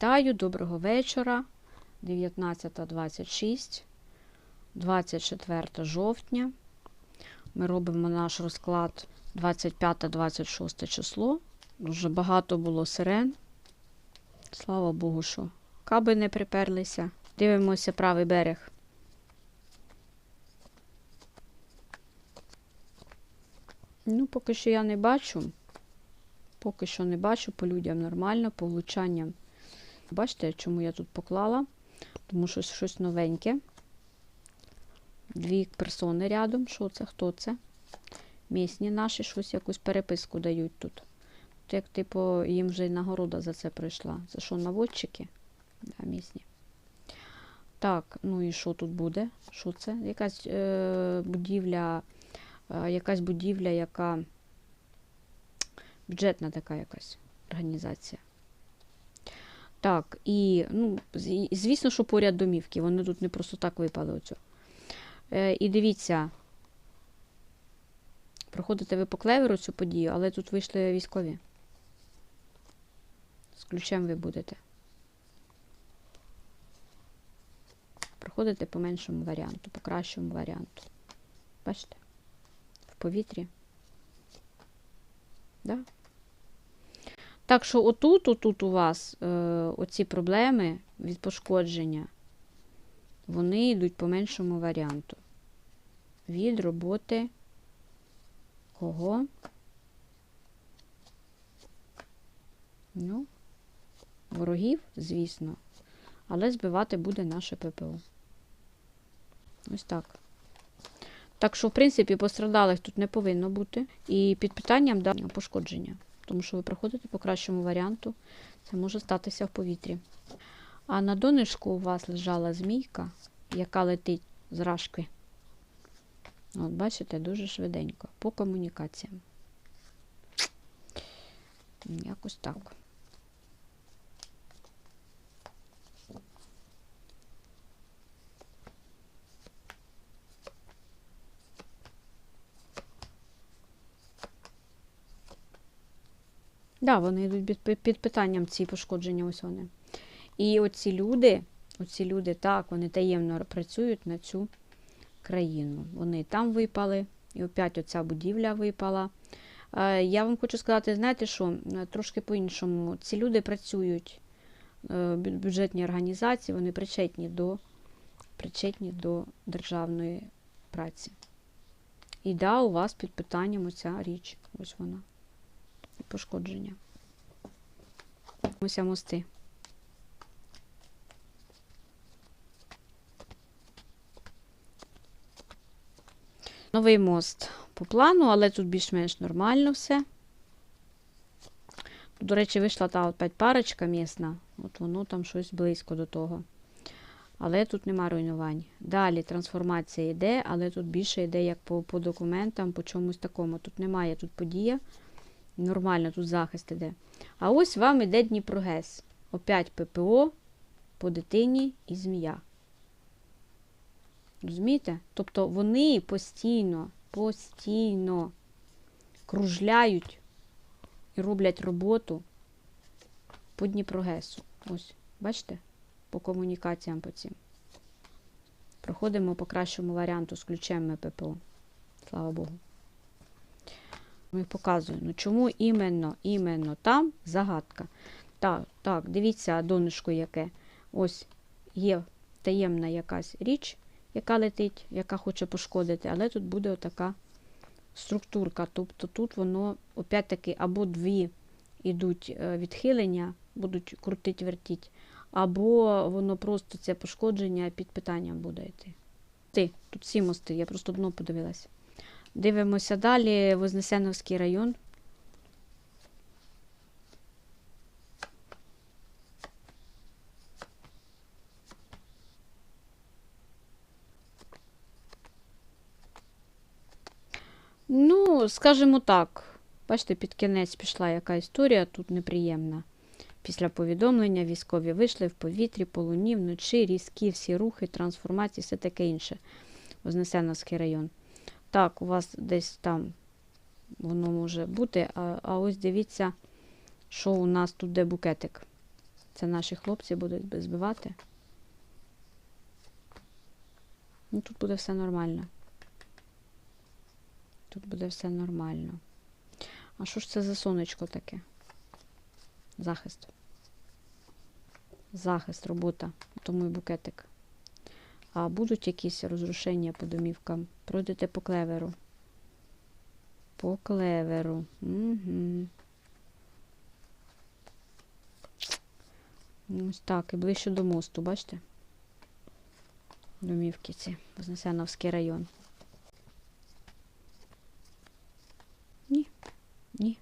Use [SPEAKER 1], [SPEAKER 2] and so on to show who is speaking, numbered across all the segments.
[SPEAKER 1] Вітаю, доброго вечора. 19.26, 24 жовтня. Ми робимо наш розклад 25-26 число. Дуже багато було сирен. Слава Богу, що каби не приперлися. Дивимося правий берег. Ну, поки що я не бачу. Поки що не бачу, по людям нормально, по влучанням. Бачите, чому я тут поклала? Тому що щось новеньке. Дві персони рядом. Що це? Хто це? Місні наші щось якусь переписку дають тут. Тут як, типу, їм вже й нагорода за це прийшла. Це що, наводчики? Да, місні. Так, ну і що тут буде? Що це? Якась е, будівля, е, якась будівля, яка бюджетна така якась організація. Так, і, ну, звісно, що поряд домівки. Вони тут не просто так випали оцю. Е, і дивіться, проходите ви по клеверу цю подію, але тут вийшли військові. З ключем ви будете. Проходите по меншому варіанту, по кращому варіанту. Бачите? В повітрі. Да? Так що отут, отут у вас е, оці проблеми від пошкодження, вони йдуть по меншому варіанту. Від роботи кого? Ну, ворогів, звісно, але збивати буде наше ППО. Ось так. Так що, в принципі, пострадалих тут не повинно бути. І під питанням да, пошкодження. Тому що ви проходите по кращому варіанту, це може статися в повітрі. А на донишку у вас лежала змійка, яка летить з рашки. От, бачите, дуже швиденько. По комунікаціям. Якось так. Да, вони йдуть під, під, питанням ці пошкодження, ось вони. І оці люди, оці люди, так, вони таємно працюють на цю країну. Вони там випали, і опять оця будівля випала. Е, Я вам хочу сказати, знаєте що, Е, трошки по-іншому. Ці люди працюють е, бю- бюджетні організації, вони причетні до, причетні до державної праці. І да, у вас під питанням оця річ. Ось вона пошкодження. Ось мости. Новий мост по плану, але тут більш-менш нормально все. До речі, вийшла та опять парочка місна. От воно там щось близько до того. Але тут нема руйнувань. Далі трансформація йде, але тут більше йде як по, по документам, по чомусь такому. Тут немає, тут подія. Нормально, тут захист іде. А ось вам іде Дніпрогес. Опять ППО по дитині і змія. Розумієте? Тобто вони постійно, постійно кружляють і роблять роботу по Дніпрогесу. Ось, бачите? По комунікаціям по цим. Проходимо по кращому варіанту з ключем ППО. Слава Богу. Ми показую. Ну чому іменно, іменно там загадка. Так, так, дивіться, донышко яке. Ось є таємна якась річ, яка летить, яка хоче пошкодити, але тут буде отака структурка. Тобто тут воно, опять-таки, або дві йдуть е, відхилення, будуть крутить, вертіть, або воно просто це пошкодження під питанням буде йти. Ти, тут всі мости, я просто дно подивилася. Дивимося далі. Вознесеновський район. Ну, скажімо так, бачите, під кінець пішла яка історія, тут неприємна. Після повідомлення військові вийшли в повітрі, по луні, вночі, різкі всі рухи, трансформації, все таке інше. Вознесеновський район. Так, у вас десь там воно може бути. А, а ось дивіться, що у нас тут де букетик. Це наші хлопці будуть збивати. Ну, тут буде все нормально. Тут буде все нормально. А що ж це за сонечко таке? Захист. Захист, робота. Тому і букетик. А будуть якісь розрушення по домівкам? Пройдете по клеверу. По клеверу. Угу. Ось так, і ближче до мосту, бачите? Домівки ці. Вознесеновський район. Ні, ні,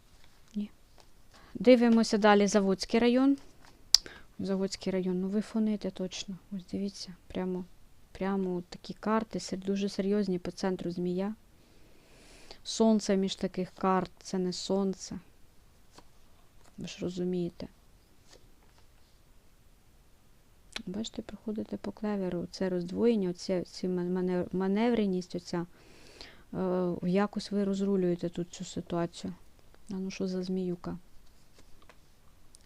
[SPEAKER 1] ні. Дивимося далі Заводський район. Заводський район. Ну ви фоните точно. Ось дивіться, прямо, прямо такі карти, дуже серйозні по центру змія. Сонце між таких карт, це не сонце. Ви ж розумієте. Бачите, проходите по клеверу. Це роздвоєння, оце, ці маневреність, оця. Е, якось ви розрулюєте тут цю ситуацію. А ну що за зміюка?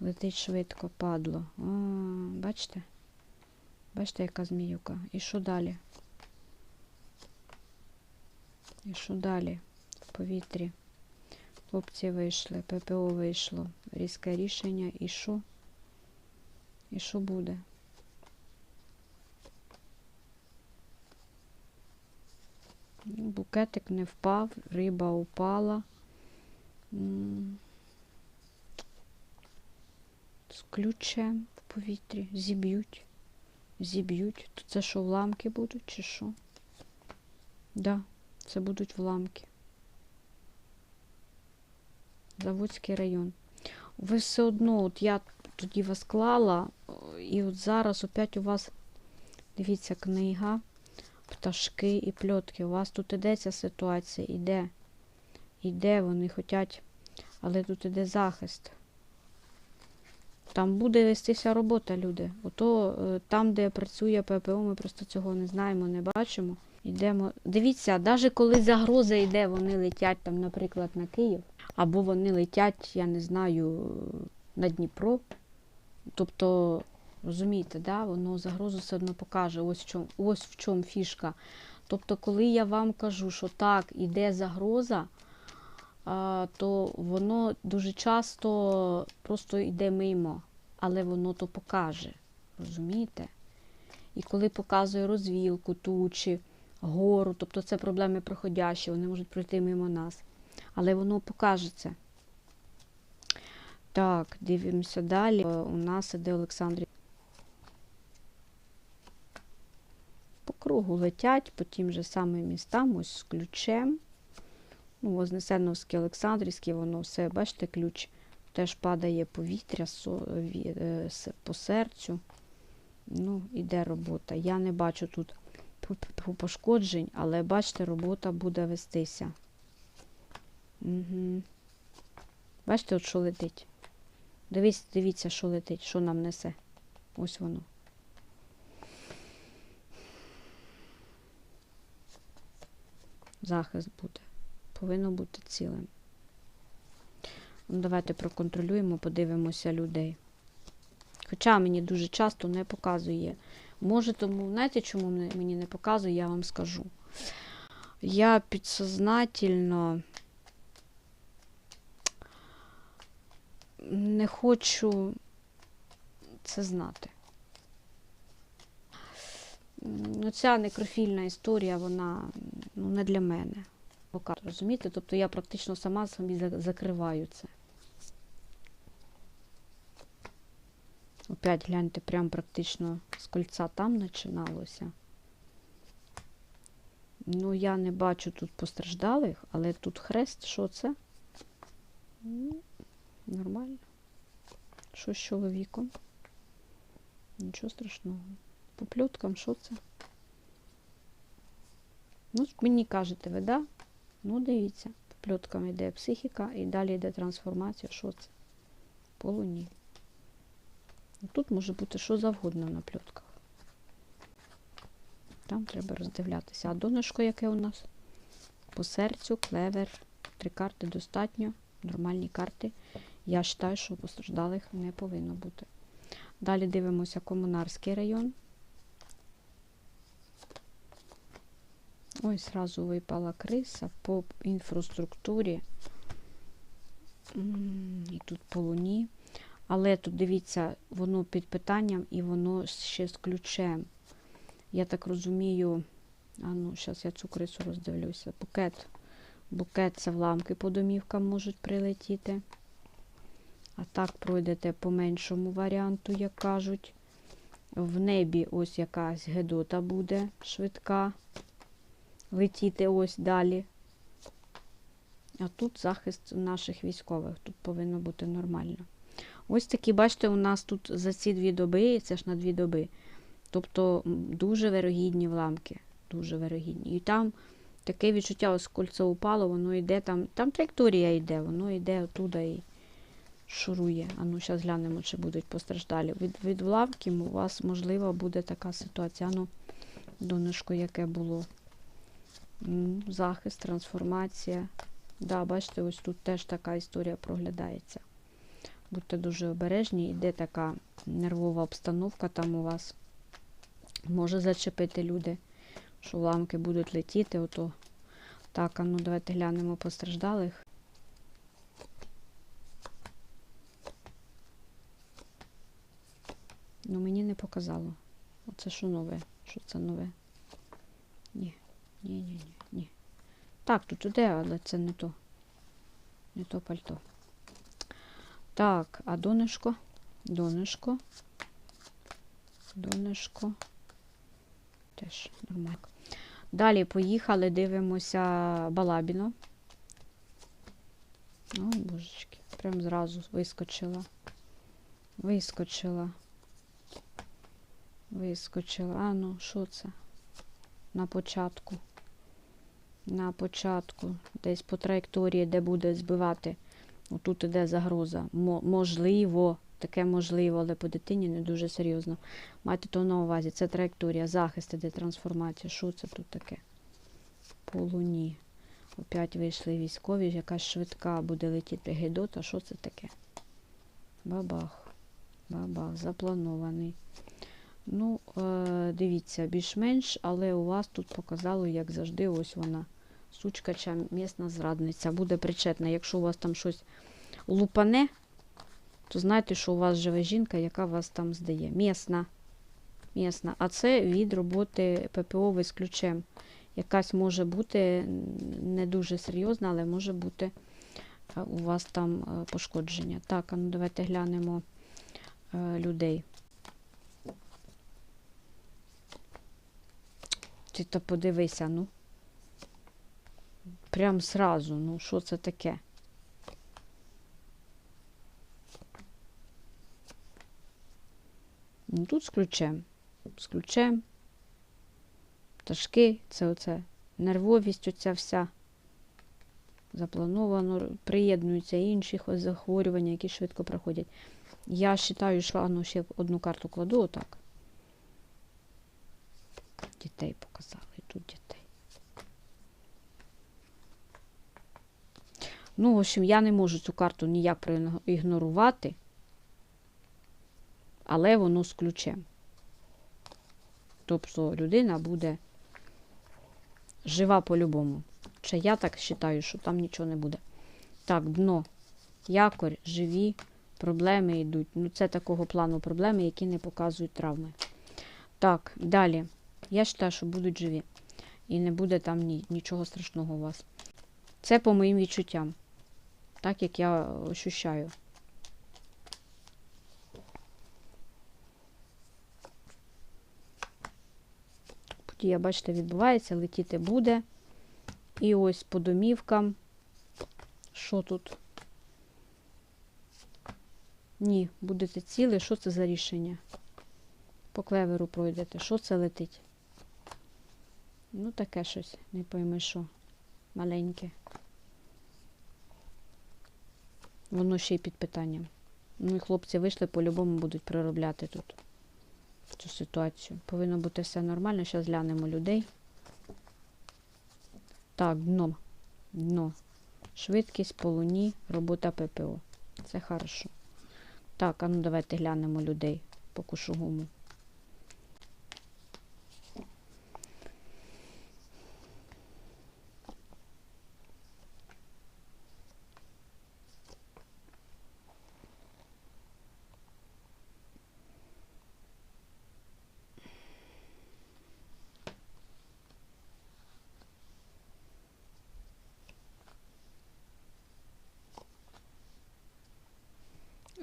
[SPEAKER 1] Летить швидко, падло. А, бачите? Бачите, яка зміюка? І що далі? І що далі? В повітрі. Хлопці вийшли, ППО вийшло. Різке рішення. І що? І що буде? Ну, Букетик не впав, риба упала. З ключем в повітрі. Зіб'ють. Зіб'ють. То це що, вламки будуть, чи що? Да, це будуть вламки. Заводський район. Ви все одно, от я тоді вас клала, і от зараз опять у вас, дивіться, книга пташки і пльотки. У вас тут іде ця ситуація, іде. Іде, вони хочуть, але тут іде захист. Там буде вестися робота, люди. Ото е, там, де працює ППО, ми просто цього не знаємо, не бачимо. Йдемо. Дивіться, навіть коли загроза йде, вони летять там, наприклад, на Київ, або вони летять, я не знаю, на Дніпро. Тобто Розумієте, да? воно загрозу все одно покаже. Ось в чому, ось в чому фішка. Тобто, коли я вам кажу, що так, іде загроза, то воно дуже часто просто йде мимо, але воно то покаже. Розумієте? І коли показує розвілку, тучі, гору, тобто це проблеми проходящі, вони можуть пройти мимо нас. Але воно покаже це. Так, дивимося далі. Е, У нас іде Олександрів. По кругу летять по тим же самим містам, ось з ключем. Ну, Вознесеновський, Олександрівський, воно все, бачите, ключ теж падає повітря е, по серцю. Ну, іде робота. Я не бачу тут пошкоджень, але бачите, робота буде вестися. Угу. Бачите, от що летить. Дивіться, дивіться, що летить, що нам несе. Ось воно. Захист буде. Повинно бути цілим. Ну, давайте проконтролюємо, подивимося людей. Хоча мені дуже часто не показує. Може, тому, знаєте, чому мені не показує, я вам скажу. Я підсознательно не хочу це знати. Ну, ця некрофільна історія, вона ну, не для мене. Пока, Розумієте? Тобто я практично сама собі закриваю це. Опять гляньте, прям практично з кольця там починалося. Ну, я не бачу тут постраждалих, але тут хрест, що це? Ну, Нормально. Що з чоловіком? Нічого страшного. По пльоткам, що це? Ну, мені кажете ви, да? Ну, дивіться, по йде психіка і далі йде трансформація. Що це? По луні. Ну, Тут може бути що завгодно на пльотках. Там треба роздивлятися. А донышко яке у нас? По серцю, клевер. Три карти достатньо. Нормальні карти. Я вважаю, що постраждалих не повинно бути. Далі дивимося Комунарський район. Ой, зразу випала криса по інфраструктурі. І тут по луні. Але тут дивіться, воно під питанням і воно ще з ключем. Я так розумію. А ну, зараз я цю крису роздивлюся. Букет. Букет це вламки по домівкам можуть прилетіти. А так пройдете по меншому варіанту, як кажуть. В небі ось якась гедота буде швидка. Летіти ось далі. А тут захист наших військових. Тут повинно бути нормально. Ось такі, бачите, у нас тут за ці дві доби, це ж на дві доби. Тобто дуже вирогідні вламки. Дуже вирогідні. І там таке відчуття, ось кольцо упало, воно йде там. Там траєкторія йде, воно йде оттуда і шурує. А ну, зараз глянемо, чи будуть постраждалі. Від, від вламків у вас, можливо, буде така ситуація. Ну, донечко, яке було. Захист, трансформація. Да, бачите, ось тут теж така історія проглядається. Будьте дуже обережні, іде така нервова обстановка там у вас. Може зачепити люди, що ламки будуть летіти. Ото. Так, а ну давайте глянемо постраждалих. Ну, мені не показало. Оце що нове? Що це нове? Ні, ні, ні, ні, ні. Так, тут іде, але це не то. Не то пальто. Так, а донышко? Донышко. Донышко. Теж нормально. Далі поїхали, дивимося Балабіно. Ой, божечки, прям зразу вискочила. Вискочила. Вискочила. А ну, що це? На початку. На початку. Десь по траєкторії, де буде збивати. Отут іде загроза. Можливо, таке можливо, але по дитині не дуже серйозно. Майте то на увазі. Це траєкторія, захист іде трансформація. Що це тут таке? По луні. Опять вийшли військові, якась швидка буде летіти гедота. Що це таке? Бабах. Бабах, запланований. Ну, е, дивіться, більш-менш, але у вас тут показало, як завжди, ось вона. Сучка чи місна зрадниця буде причетна. Якщо у вас там щось лупане, то знайте, що у вас живе жінка, яка вас там здає. Місна. Місна. А це від роботи ППО з ключем. Якась може бути не дуже серйозна, але може бути е, у вас там е, пошкодження. Так, а ну давайте глянемо е, людей. Ти то подивися, ну. Прям сразу, ну що це таке? Ну, тут з ключем. З ключем. Пташки, це оце нервовість, оця вся. Заплановано, приєднуються інші захворювання, які швидко проходять. Я вважаю, що ну, ще одну карту кладу отак. Дітей показали, тут дітей. Ну, в общем, я не можу цю карту ніяк проігнорувати, але воно з ключем. Тобто людина буде жива по-любому. Чи я так вважаю, що там нічого не буде. Так, дно, якорь, живі, проблеми йдуть. Ну, це такого плану проблеми, які не показують травми. Так, далі. Я вважаю, що будуть живі. І не буде там ні, нічого страшного у вас. Це по моїм відчуттям. Так як я ощущаю. Подія, бачите, відбувається, летіти буде. І ось по домівкам. Що тут? Ні, будете ціли. Що це за рішення? По клеверу пройдете. Що це летить? Ну, таке щось, не пойми що. Маленьке. Воно ще й під питанням. Ну і хлопці вийшли, по-любому будуть проробляти тут цю ситуацію. Повинно бути все нормально. Зараз глянемо людей. Так, дно. Дно. Швидкість по луні, робота ППО. Це хорошо. Так, а ну давайте глянемо людей. по кушугуму.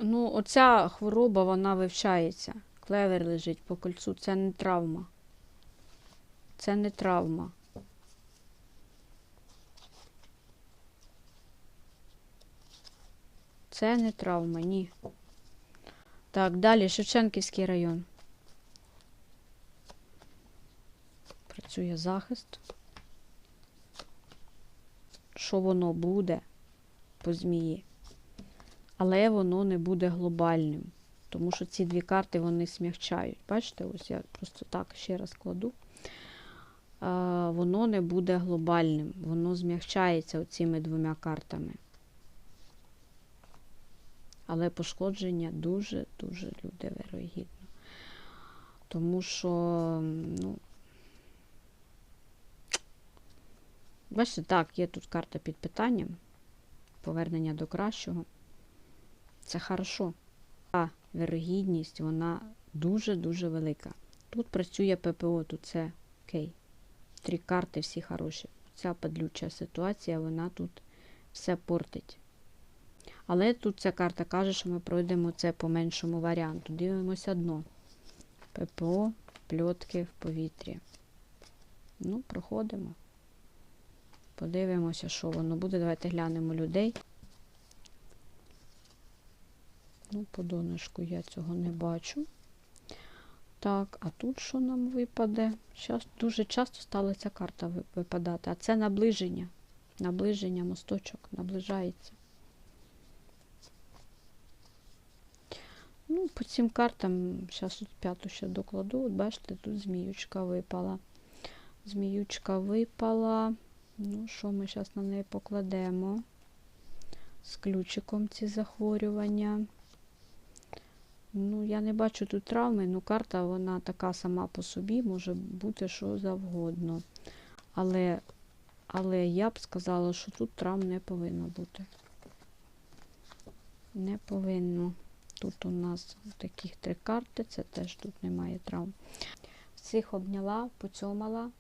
[SPEAKER 1] Ну, оця хвороба, вона вивчається. Клевер лежить по кольцу. Це не травма. Це не травма. Це не травма, ні. Так, далі Шевченківський район. Працює захист. Що воно буде по змії? Але воно не буде глобальним. Тому що ці дві карти вони смягчають. Бачите, ось я просто так ще раз кладу. Воно не буде глобальним, воно змягчається оціми двома картами. Але пошкодження дуже-дуже люди вирогідно. Тому що, ну, бачите, так, є тут карта під питанням. Повернення до кращого. Це хорошо. А вірогідність, вона дуже-дуже велика. Тут працює ППО, тут це окей. Три карти всі хороші. Ця падлюча ситуація, вона тут все портить. Але тут ця карта каже, що ми пройдемо це по меншому варіанту. Дивимося дно. ППО, пльотки в повітрі. Ну, проходимо. Подивимося, що воно буде. Давайте глянемо людей. Ну, по донышку я цього не бачу. Так, а тут що нам випаде? Щас дуже часто стала ця карта випадати. А це наближення. Наближення, мосточок наближається. Ну, по цим картам, зараз тут п'яту ще докладу. От бачите, тут зміючка випала. Зміючка випала. Ну, що ми зараз на неї покладемо? З ключиком ці захворювання. Ну, я не бачу тут травми, ну карта вона така сама по собі, може бути що завгодно. Але, але я б сказала, що тут травм не повинно бути. Не повинно. Тут у нас таких три карти, це теж тут немає травм. Всіх обняла, поцьомала.